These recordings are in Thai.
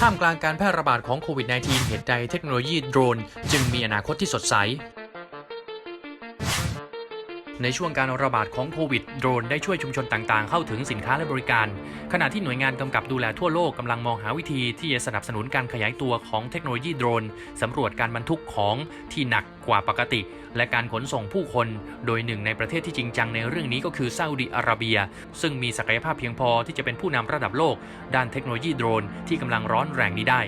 ท่ามกลางการแพร่ระบาดของโควิด -19 เหตุใดเทคโนโลยีโดรน จึงมีอนาคตที่สดใส ในช่วงการระบาดของโควิดโดรนได้ช่วยชุมชนต่างๆ เข้าถึงสินค้าและบริการ ขณะที่หน่วยงานกำกับดูแลทั่วโลกกำลังมองหาวิธีที่จะสนับสนุนการขยายตัวของเทคโนโลยีโดรนสำรวจการบรรทุกของที่หนักกว่าปกติ และการขนส่งผู้คน โดยหนึ่งในประเทศที่จริงจังในเรื่องนี้ก็คือซาอุดิอาระเบีย ซึ่งมีศักยภาพเพียงพอที่จะเป็นผู้นำระดับโลก ด้านเทคโนโลยีโดรนที่กำลังร้อนแรงนี้ได้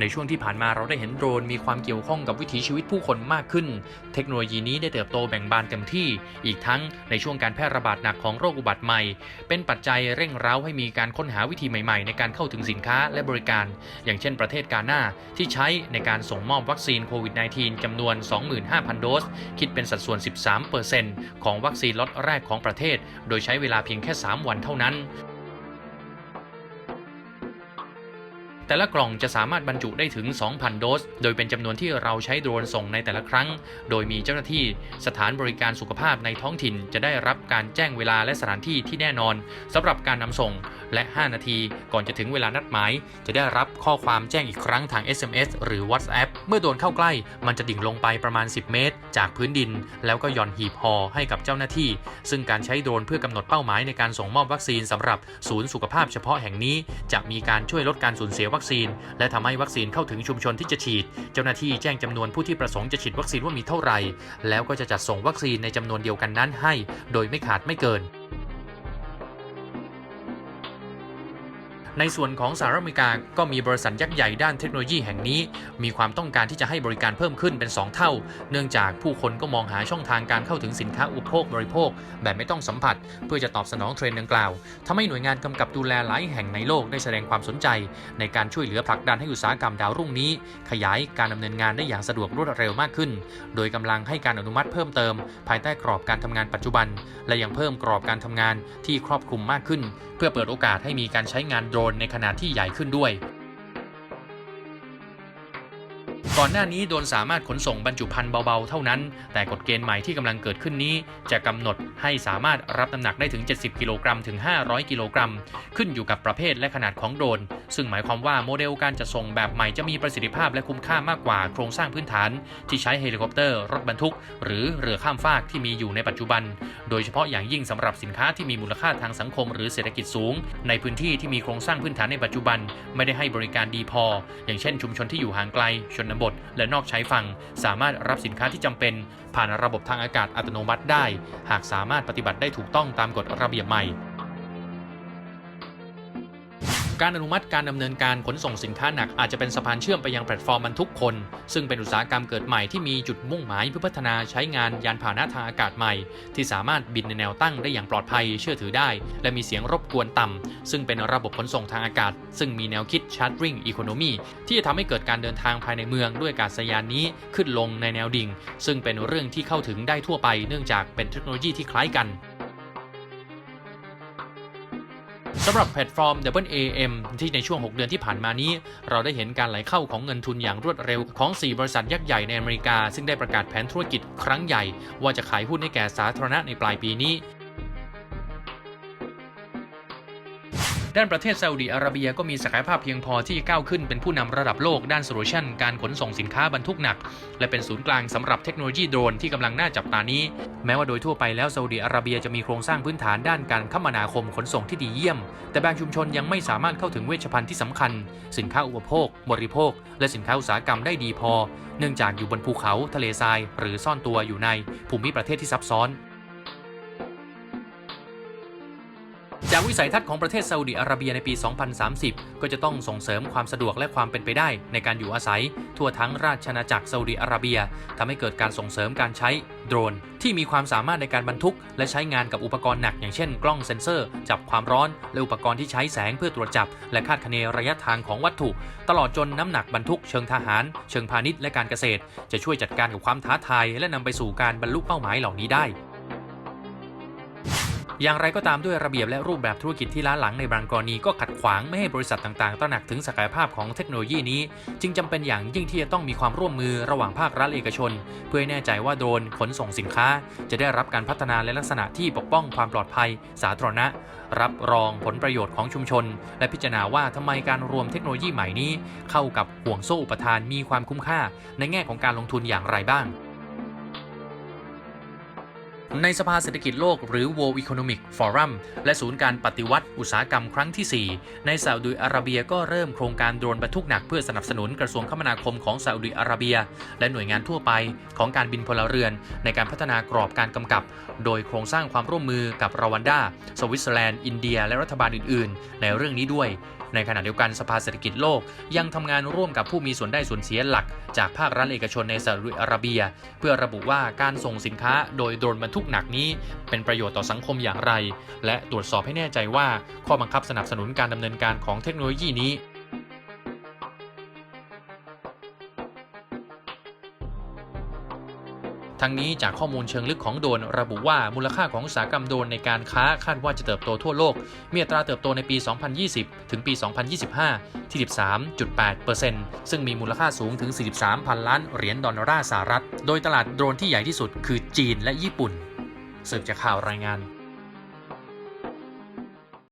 ในช่วงที่ผ่านมาเราได้เห็นโดรนมีความเกี่ยวข้องกับวิถีชีวิตผู้คนมากขึ้น เทคโนโลยีนี้ได้เติบโตแบ่งบานเต็มที่ อีกทั้งในช่วงการแพร่ระบาดหนักของโรคอุบัติใหม่ เป็นปัจจัยเร่งร้าให้มีการค้นหาวิธีใหม่ๆ ในการเข้าถึงสินค้าและบริการ อย่างเช่นประเทศกาหน้าที่ใช้ในการส่งมอบวัคซีนโควิด -19 จำนวน 25,000 โดส คิดเป็นสัดส่วน 13%ของวัคซีนล็อตแรกของประเทศ โดยใช้เวลาเพียงแค่ 3 วันเท่านั้น แต่ละกล่องจะสามารถบรรจุได้ถึง 2,000 โดส โดยเป็นจำนวนที่เราใช้โดรนส่งในแต่ละครั้ง โดยมีเจ้าหน้าที่สถานบริการสุขภาพในท้องถิ่นจะได้รับการแจ้งเวลาและสถานที่ที่แน่นอนสำหรับการนำส่ง และ 5 นาทีก่อนจะถึงเวลานัดหมาย จะได้รับข้อความแจ้งอีกครั้งทาง SMS หรือ WhatsApp เมื่อโดนเข้าใกล้ มันจะดิ่งลงไปประมาณ 10 เมตร จากพื้นดิน แล้วก็หย่อนหีบห่อให้กับเจ้าหน้าที่ ซึ่งการใช้โดรนเพื่อกำหนดเป้าหมายในการส่งมอบวัคซีนสำหรับศูนย์สุขภาพเฉพาะแห่งนี้ จะมีการช่วยลดการสูญเสียวัคซีน และทำให้วัคซีนเข้าถึงชุมชนที่จะฉีด เจ้าหน้าที่แจ้งจำนวนผู้ที่ประสงค์จะฉีดวัคซีนว่ามีเท่าไหร่ แล้วก็จะจัดส่งวัคซีนในจำนวนเดียวกันนั้นให้ โดยไม่ขาดไม่เกิน ในส่วนของสหรัฐอเมริกาก็มีบริษัทยักษ์ใหญ่ด้านเทคโนโลยีแห่งนี้ มีความต้องการที่จะให้บริการเพิ่มขึ้นเป็น 2 เท่า เนื่องจากผู้คนก็มองหาช่องทางการเข้าถึงสินค้าอุปโภคบริโภค แบบไม่ต้องสัมผัส เพื่อจะตอบสนองเทรนด์ดังกล่าวทำให้หน่วยงานกำกับดูแลหลายแห่งในโลกได้แสดงความสนใจ ในการช่วยเหลือผลักดันให้อุตสาหกรรมดาวรุ่งนี้ ขยายการดำเนินงานได้อย่างสะดวกรวดเร็วมากขึ้น โดยกำลังให้การอนุมัติเพิ่มเติม ภายใต้กรอบการทำงานปัจจุบัน และยังเพิ่มกรอบการทำงานที่ครอบคลุมมากขึ้น เพื่อเปิดโอกาสให้มีการใช้งานโดรนในขนาดที่ใหญ่ขึ้นด้วย ก่อนหน้านี้โดนสามารถขนส่งบรรจุภัณฑ์เบาๆ เท่านั้น แต่กฎเกณฑ์ใหม่ที่กำลังเกิดขึ้นนี้ จะกำหนดให้สามารถรับน้ำหนักได้ถึง 70 กิโลกรัมถึง 500 กิโลกรัม ขึ้นอยู่กับประเภทและขนาดของโดรน ซึ่งหมายความว่าโมเดลการจัดส่งแบบใหม่จะมีประสิทธิภาพและคุ้มค่ามากกว่าโครงสร้างพื้นฐาน ที่ใช้เฮลิคอปเตอร์ รถบรรทุก หรือเรือข้ามฟากที่มีอยู่ในปัจจุบัน โดยเฉพาะอย่างยิ่งสำหรับสินค้าที่มีมูลค่าทางสังคม หรือเศรษฐกิจสูง ในพื้นที่ที่มีโครงสร้างพื้นฐานในปัจจุบัน ไม่ได้ให้บริการดีพอ อย่างเช่น ชุมชนที่อยู่ห่างไกลชนบทและนอกใช้ฟัง สามารถรับสินค้าที่จำเป็น ผ่านระบบทางอากาศอัตโนมัติได้ หากสามารถปฏิบัติได้ถูกต้องตามกฎระเบียบใหม่ การอนุมัติการดำเนินการขนส่งสินค้าหนักอาจจะเป็นสะพานเชื่อมไปยังแพลตฟอร์มบรรทุกคน ซึ่งเป็นอุตสาหกรรมเกิดใหม่ที่มีจุดมุ่งหมายเพื่อพัฒนาใช้งานยานพาหนะทางอากาศใหม่ ที่สามารถบินในแนวตั้งได้อย่างปลอดภัยเชื่อถือได้ และมีเสียงรบกวนต่ำซึ่งเป็นระบบขนส่งทางอากาศ ซึ่งมีแนวคิด Chartering Economy ที่จะทำให้เกิดการเดินทางภายในเมืองด้วยอากาศยานนี้ขึ้นลงในแนวดิ่ง ซึ่งเป็นเรื่องที่เข้าถึงได้ทั่วไปเนื่องจากเป็นเทคโนโลยีที่คล้ายกัน สำหรับแพลตฟอร์ม WAM ที่ในช่วง 6 เดือนที่ผ่านมานี้ เราได้เห็นการไหลเข้าของเงินทุนอย่างรวดเร็วของ 4 บริษัทยักษ์ใหญ่ในอเมริกา ซึ่งได้ประกาศแผนธุรกิจครั้งใหญ่ ว่าจะขายหุ้นให้แก่สาธารณะในปลายปีนี้ ด้านประเทศซาอุดิอาระเบียก็มีศักยภาพเพียงพอที่ก้าวขึ้นเป็นผู้นำระดับโลกด้านโซลูชันการขนส่งสินค้าบรรทุกหนัก และเป็นศูนย์กลางสำหรับเทคโนโลยีโดรนที่กำลังน่าจับตานี้ แม้ว่าโดยทั่วไปแล้วซาอุดิอาระเบียจะมีโครงสร้างพื้นฐานด้านการคมนาคมขนส่งที่ดีเยี่ยม แต่บางชุมชนยังไม่สามารถเข้าถึงเวชภัณฑ์ที่สำคัญ สินค้าอุปโภค บริโภค และสินค้าอุตสาหกรรมได้ดีพอ เนื่องจากอยู่บนภูเขาทะเลทราย หรือซ่อนตัวอยู่ในภูมิประเทศที่ซับซ้อน จากวิสัยทัศน์ของประเทศซาอุดิอาระเบียในปี 2030 ก็จะต้องส่งเสริมความสะดวกและความเป็นไปได้ ในการอยู่อาศัย ทั่วทั้งราชอาณาจักรซาอุดิอาระเบียทำให้เกิดการส่งเสริมการใช้โดรน ที่มีความสามารถในการบรรทุก และใช้งานกับอุปกรณ์หนักอย่างเช่น กล้องเซ็นเซอร์ จับความร้อน และอุปกรณ์ที่ใช้แสงเพื่อตรวจจับ และคาดคะเนระยะทางของวัตถุ ตลอดจนน้ำหนักบรรทุกเชิงทหาร เชิงพาณิชย์และการเกษตร จะช่วยจัดการกับความท้าทาย และนำไปสู่การบรรลุเป้าหมายเหล่านี้ได้ อย่างไรก็ตามด้วยระเบียบและรูปแบบธุรกิจที่ล้าหลังในบางกรณีก็ขัดขวางไม่ให้บริษัทต่างๆ ตระหนักถึงศักยภาพของเทคโนโลยีนี้ จึงจำเป็นอย่างยิ่งที่จะต้องมีความร่วมมือระหว่างภาครัฐเอกชน เพื่อให้แน่ใจว่าโดรนขนส่งสินค้า จะได้รับการพัฒนาในลักษณะที่ปกป้องความปลอดภัย สาธารณะ รับรองผลประโยชน์ของชุมชน และพิจารณาว่าทำไมการรวมเทคโนโลยีใหม่นี้ เข้ากับห่วงโซ่อุปทานมีความคุ้มค่า ในแง่ของการลงทุนอย่างไรบ้าง ในสภาเศรษฐกิจโลกหรือ World Economic Forum และศูนย์การปฏิวัติอุตสาหกรรมครั้งที่ 4 ในซาอุดิอาระเบียก็เริ่มโครงการโดรนบรรทุกหนักเพื่อสนับสนุนกระทรวงคมนาคมของซาอุดิอาระเบีย และหน่วยงานทั่วไปของการบินพลเรือน ในการพัฒนากรอบการกำกับ โดยโครงสร้างความร่วมมือกับรวันดาสวิตเซอร์แลนด์ อินเดีย และรัฐบาลอื่น ๆ ในเรื่องนี้ด้วยในขณะเดียวกันสภาเศรษฐกิจโลกยังทำงานร่วมกับผู้มีส่วนได้ส่วนเสียหลัก จากภาครัฐเอกชนในซาอุดิอาระเบีย เพื่อระบุว่าการส่งสินค้าโดยโดรนบรรทุกทุกหนักนี้เป็นประโยชน์ต่อสังคมอย่างไร และตรวจสอบให้แน่ใจว่าข้อบังคับสนับสนุนการดำเนินการของเทคโนโลยีนี้ทั้งนี้จากข้อมูลเชิงลึกของโดรนระบุว่ามูลค่าของอุตสาหกรรมโดรนในการค้าคาดว่าจะเติบโตทั่วโลก มีอัตราเติบโตในปี 2020 ถึงปี 2025 ที่ 13.8%ซึ่งมีมูลค่าสูงถึง 43พันล้านเหรียญดอลลาร์สหรัฐ โดยตลาดโดรนที่ใหญ่ที่สุดคือจีนและญี่ปุ่น สืบจากข่าวรายงาน